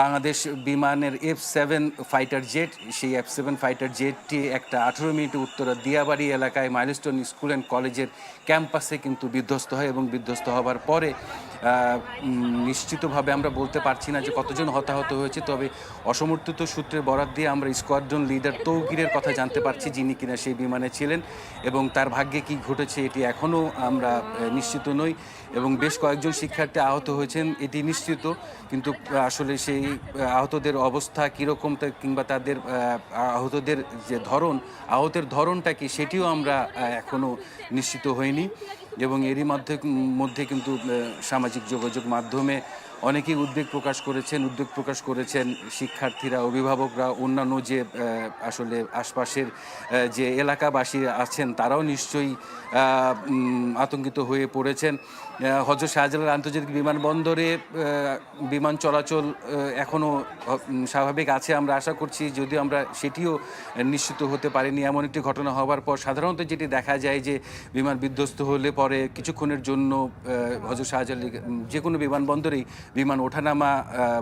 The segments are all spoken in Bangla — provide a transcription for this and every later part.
বাংলাদেশ বিমানের এফ সেভেন ফাইটার জেট সেই এফ সেভেন ফাইটার জেটটি একটা আঠেরো মিনিট উত্তরা দিয়াবাড়ি এলাকায় মাইলস্টোন স্কুল অ্যান্ড কলেজের ক্যাম্পাসে কিন্তু বিধ্বস্ত হয় এবং বিধ্বস্ত হবার পরে নিশ্চিতভাবে আমরা বলতে পারছি না যে কতজন হতাহত হয়েছে, তবে অসমর্থিত সূত্রের বরাত দিয়ে আমরা স্কোয়াড্রন লিডার তৌকিরের কথা জানতে পারছি যিনি কিনা সেই বিমানে ছিলেন এবং তার ভাগ্যে কি ঘটেছে এটি এখনও আমরা নিশ্চিত নই এবং বেশ কয়েকজন শিক্ষার্থী আহত হয়েছেন, এটি নিশ্চিত, কিন্তু আসলে সেই আহ, আহতদের অবস্থা কীরকম কিংবা তাদের আহতদের যে ধরন আহতের ধরনটা কি সেটিও আমরা এখনও এখনও নিশ্চিত হইনি এবং এরই মধ্যে মধ্যে কিন্তু সামাজিক যোগাযোগ মাধ্যমে অনেকেই উদ্বেগ প্রকাশ করেছেন, উদ্বেগ প্রকাশ করেছেন শিক্ষার্থীরা, অভিভাবকরা, অন্যান্য যে আসলে আশপাশের যে এলাকাবাসী আছেন, তারাও নিশ্চয়ই আতঙ্কিত হয়ে পড়েছেন। হজরত শাহজালাল আন্তর্জাতিক বিমানবন্দরে বিমান চলাচল এখনও স্বাভাবিক আছে আমরা আশা করছি, যদিও আমরা সেটিও নিশ্চিত হতে পারিনি। এমন একটি ঘটনা হওয়ার পর সাধারণত যেটি দেখা যায় যে, বিমান বিধ্বস্ত হলে পরে কিছুক্ষণের জন্য হজরত শাহজালাল যে কোনো বিমানবন্দরেই বিমান ওঠানামা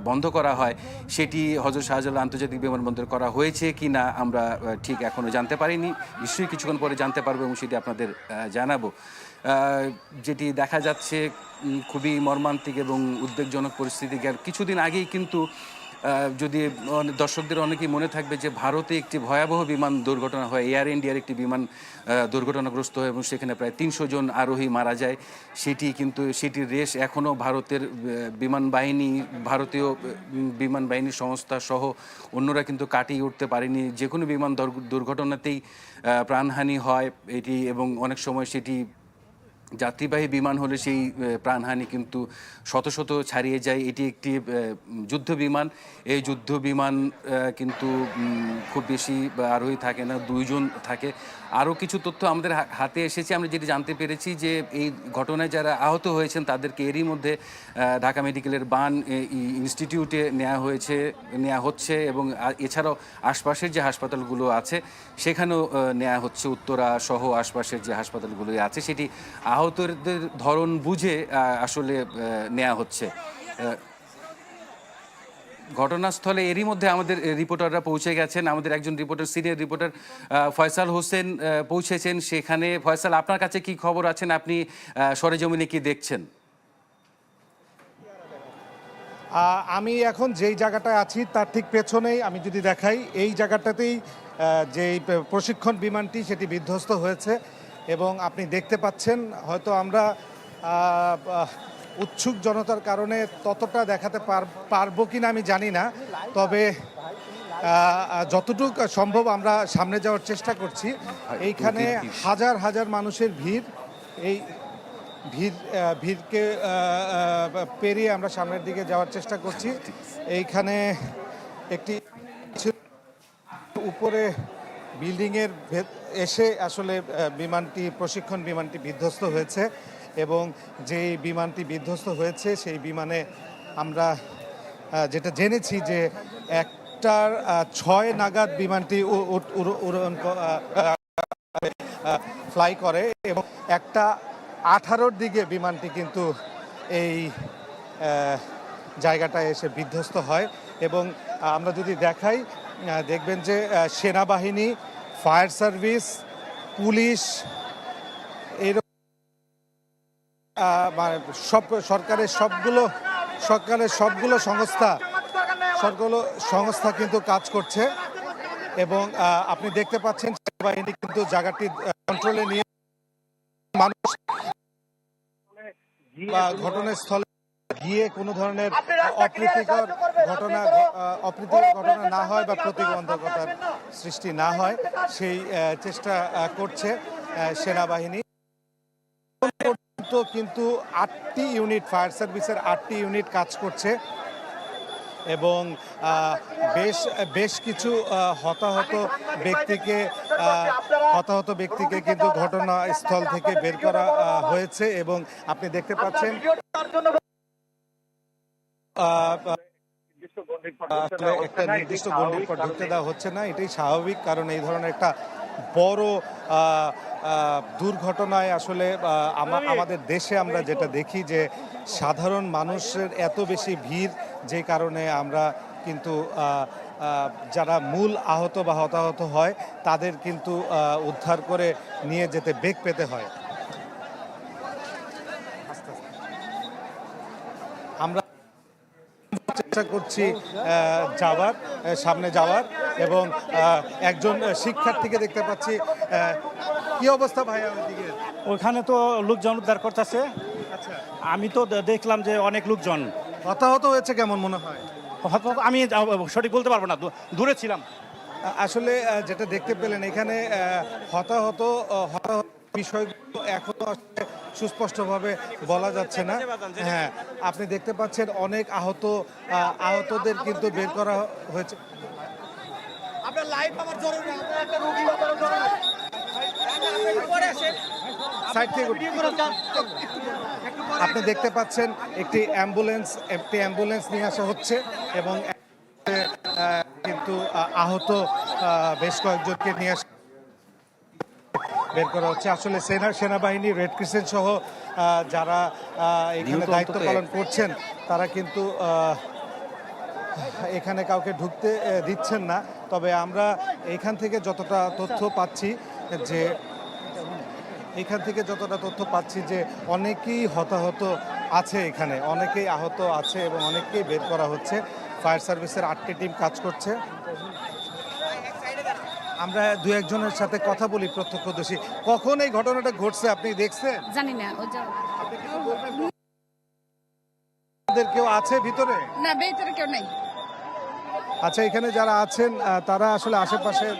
বন্ধ করা হয়, সেটি হজরত শাহজালাল আন্তর্জাতিক বিমানবন্দর করা হয়েছে কি না আমরা ঠিক এখনও জানতে পারিনি। নিশ্চয়ই কিছুক্ষণ পরে জানতে পারব এবং সেটি আপনাদের জানাব। যেটি দেখা যাচ্ছে খুবই মর্মান্তিক এবং উদ্বেগজনক পরিস্থিতি কিছুদিন আগেই কিন্তু যদি দর্শকদের অনেকেই মনে থাকবে যে ভারতে একটি ভয়াবহ বিমান দুর্ঘটনা হয় এয়ার ইন্ডিয়ার একটি বিমান দুর্ঘটনাগ্রস্ত হয় এবং সেখানে প্রায় তিনশো জন আরোহী মারা যায়। সেটি কিন্তু, সেটির রেশ এখনও ভারতের বিমান বাহিনী, ভারতীয় বিমান বাহিনী সংস্থা সহ অন্যরা কিন্তু কাটিয়ে উঠতে পারেনি। যে কোনো বিমান দুর্ঘটনাতেই প্রাণহানি হয় এটি এবং অনেক সময় সেটি যাত্রীবাহী বিমান হলে সেই প্রাণহানি কিন্তু শত শত ছাড়িয়ে যায়। এটি একটি যুদ্ধ বিমান। এই যুদ্ধ বিমান কিন্তু খুব বেশি আরোহী থাকে না, দুইজন থাকে। আরও কিছু তথ্য আমাদের হাতে এসেছে। আমরা যেটি জানতে পেরেছি যে এই ঘটনায় যারা আহত হয়েছেন, তাদেরকে এরই মধ্যে ঢাকা মেডিকেলের বান ইনস্টিটিউটে নেওয়া হয়েছে নেওয়া হচ্ছে এবং এছাড়াও আশপাশের যে হাসপাতালগুলো আছে, সেখানেও নেওয়া হচ্ছে। উত্তরা সহ আশপাশের যে হাসপাতালগুলো আছে, সেটি আহতদের ধরন বুঝে আসলে নেওয়া হচ্ছে। ঘটনাস্থলে এরই মধ্যে আমাদের রিপোর্টাররা পৌঁছে গেছেন। আমাদের একজন reporter, senior reporter Faisal Hossain পৌঁছেছেন সেখানে। ফয়সাল, আপনার কাছে কি খবর আছেন? আপনি সরেজমিনে কি দেখছেন? আমি এখন যেই জায়গাটায় আছি, তার ঠিক পেছনেই আমি যদি দেখাই, এই জায়গাটাতেই যেই প্রশিক্ষণ বিমানটি, সেটি বিধ্বস্ত হয়েছে। এবং আপনি দেখতে পাচ্ছেন হয়তো আমরা উৎসুক জনতার কারণে ততটা দেখাতে পার- পারব কিনা আমি জানি না। তবে যতটুকু সম্ভব আমরা সামনে যাওয়ার চেষ্টা করছি। এইখানে হাজার হাজার মানুষের ভিড়। এই ভিড় ভিড়কে পেরিয়ে আমরা সামনের দিকে যাওয়ার চেষ্টা করছি। এইখানে একটি উপরে বিল্ডিংয়ের এসে আসলে বিমানটি, প্রশিক্ষণ বিমানটি বিধ্বস্ত হয়েছে এবং যেই বিমানটি বিধ্বস্ত হয়েছে, সেই বিমানে আমরা যেটা জেনেছি যে একটার ছয় নাগাদ বিমানটি উড়ন ফ্লাই করে এবং একটা আঠারোর দিকে বিমানটি কিন্তু এই জায়গাটায় এসে বিধ্বস্ত হয় এবং আমরা যদি দেখাই দেখবেন যে সেনাবাহিনী ফায়ার সার্ভিস পুলিশ এইরকম আহ, মানে সব সরকারের সবগুলো সরকারের সবগুলো সংস্থা সবগুলো সংস্থা কিন্তু কাজ করছে এবং আপনি দেখতে পাচ্ছেন সেনাবাহিনী কিন্তু জায়গাটি কন্ট্রোলে নিয়ে মানুষ ঘটনাস্থলে গিয়ে কোনো ধরনের অপ্রীতিকর ঘটনা অপ্রীতিকর ঘটনা না হয় বা প্রতিবন্ধকতার সৃষ্টি না হয় সেই চেষ্টা করছে সেনাবাহিনী। পর্যন্ত কিন্তু আটটি ইউনিট ফায়ার সার্ভিসের আটটি ইউনিট কাজ করছে এবং বেশ বেশ কিছু হতাহত ব্যক্তিকে হতাহত ব্যক্তিকে কিন্তু ঘটনাস্থল থেকে বের করা হয়েছে এবং আপনি দেখতে পাচ্ছেন একটা নির্দিষ্ট গণ্ডির পর ঢুকতে দেওয়া হচ্ছে না এটাই স্বাভাবিক কারণ এই ধরনের একটা বড় দুর্ঘটনায় আসলে আমাদের দেশে আমরা যেটা দেখি যে সাধারণ মানুষের এত বেশি ভিড় যে কারণে আমরা কিন্তু যারা মূল আহত বা হতাহত হয় তাদের কিন্তু উদ্ধার করে নিয়ে যেতে বেগ পেতে হয় আমরা চেষ্টা করছি যাওয়ার সামনে যাওয়ার এবং একজন শিক্ষার্থীকে দেখতে পাচ্ছি। কি অবস্থা ভাইয়া ওইদিকে? ওখানে তো লোকজন উদ্ধার করতেছে। আচ্ছা। আমি তো দেখলাম যে অনেক লোকজন। হতাহত হয়েছে কেমন মনে হয়? হয়তো আমি সঠিক বলতে পারব না। দূরে ছিলাম। আসলে যেটা দেখতে পেলেন এখানে হতাহত হতাহত বিষয়গুলো এখনও আসলে সুস্পষ্টভাবে বলা যাচ্ছে না। হ্যাঁ আপনি দেখতে পাচ্ছেন অনেক আহত আহ, আহতদের কিন্তু বের করা হয়েছে। সাইড থেকে আপনি দেখতে পাচ্ছেন একটি অ্যাম্বুলেন্স একটি অ্যাম্বুলেন্স নিয়ে আসা হচ্ছে এবং কিন্তু আহত আহ, বেশ কয়েকজনকে নিয়ে আসা বের করা হচ্ছে। আসলে সেনা সেনাবাহিনী রেড ক্রিসেন্ট সহ যারা এখানে দায়িত্ব পালন করছেন তারা কিন্তু এখানে কাউকে ঢুকতে দিচ্ছেন না। তবে আমরা এখান থেকে যতটা তথ্য পাচ্ছি যে এখান থেকে যতটা তথ্য পাচ্ছি যে অনেকেই হতাহত আছে এখানে। অনেকেই আহত আছে এবং অনেককেই বের করা হচ্ছে। ফায়ার সার্ভিসের আটটি টিম কাজ করছে। আমরা দু একজনের সাথে কথা বলি প্রত্যক্ষদর্শী। কখন এই ঘটনাটা ঘটছে আপনি দেখছেন? জানি না আপনাদের কেউ আছে ভিতরে? না ভেতরে কেউ নেই। আচ্ছা এখানে যারা আছেন তারা আসলে আশেপাশের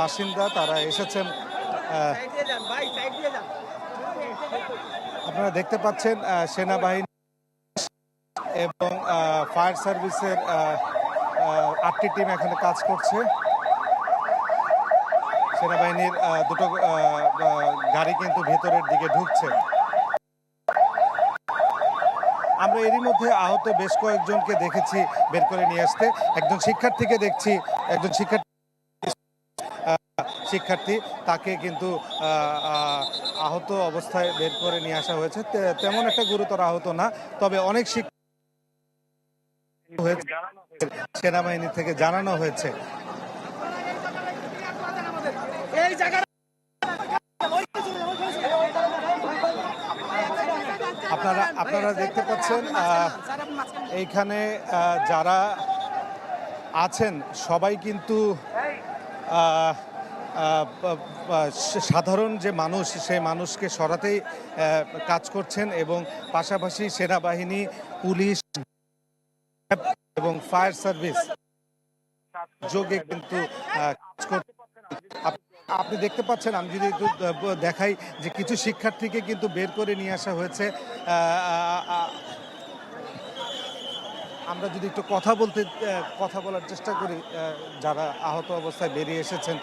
বাসিন্দা তারা এসেছেন আপনারা দেখতে পাচ্ছেন সেনাবাহিনী এবং ফায়ার সার্ভিসের আটটি টিম এখানে কাজ করছে। সেনাবাহিনীর দুটো গাড়ি কিন্তু ভেতরের দিকে ঢুকছে। আমরা এরই মধ্যে আহত বেশ কয়েকজনকে দেখেছি বের করে নিয়ে আসতে। একজন শিক্ষার্থীকে দেখছি একজন শিক্ষার্থী শিক্ষার্থী তাকে কিন্তু আহ, আহ, আহত অবস্থায় বের করে নিয়ে আসা হয়েছে। তেমন একটা গুরুতর আহত না তবে অনেক শিক্ষা সেনাবাহিনী থেকে জানানো হয়েছে। আপনারা আপনারা দেখতে পাচ্ছেন এইখানে যারা আছেন, সবাই কিন্তু সাধারণ যে মানুষ, সেই মানুষকে সরাতেই কাজ করছেন এবং পাশাপাশি সেনাবাহিনী, পুলিশ এবং ফায়ার সার্ভিস যোগে কিন্তু কাজ করছে আপ- আপনি দেখতে পাচ্ছেন, আমি যদি একটু দেখাই যে কিছু শিক্ষার্থীকে কিন্তু বের করে নিয়ে আসা হয়েছে। আমরা যদি একটু কথা বলতে কথা বলার চেষ্টা করি যারা আহত অবস্থায় বেরিয়ে এসেছেন।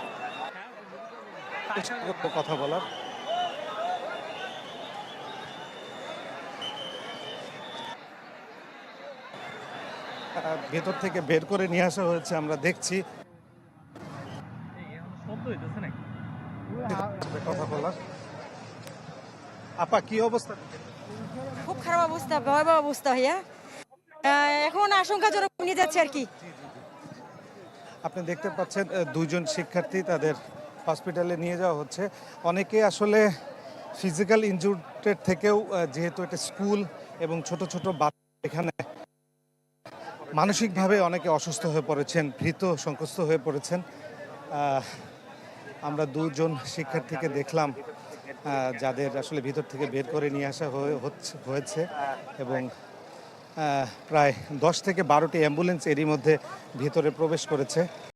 কথা বলার। ভেতর থেকে বের করে নিয়ে আসা হয়েছে, আমরা দেখছি কথা বলার আপা কি অবস্থা? খুব খারাপ অবস্থা ভয়াবহ অবস্থা আহ, এখন আশঙ্কাজনক নিয়ে যাচ্ছে আর কি। আপনি দেখতে পাচ্ছেন আহ, দুইজন শিক্ষার্থী তাদের হসপিটালে নিয়ে যাওয়া হচ্ছে। অনেকে আসলে ফিজিক্যাল ইনজুরের থেকেও যেহেতু এটা স্কুল এবং ছোট ছোট বাচ্চা এখানে মানসিকভাবে অনেকে অসুস্থ হয়ে পড়েছেন ভীত সংকস্ত হয়ে পড়েছেন। আমরা দুজন শিক্ষার্থীকে দেখলাম। যাদের আসলে ভিতর থেকে বের করে নিয়ে আসা হয়ে- হয়েছে এবং প্রায় দশ থেকে বারোটি অ্যাম্বুলেন্স এরই মধ্যে ভিতরে প্রবেশ করেছে।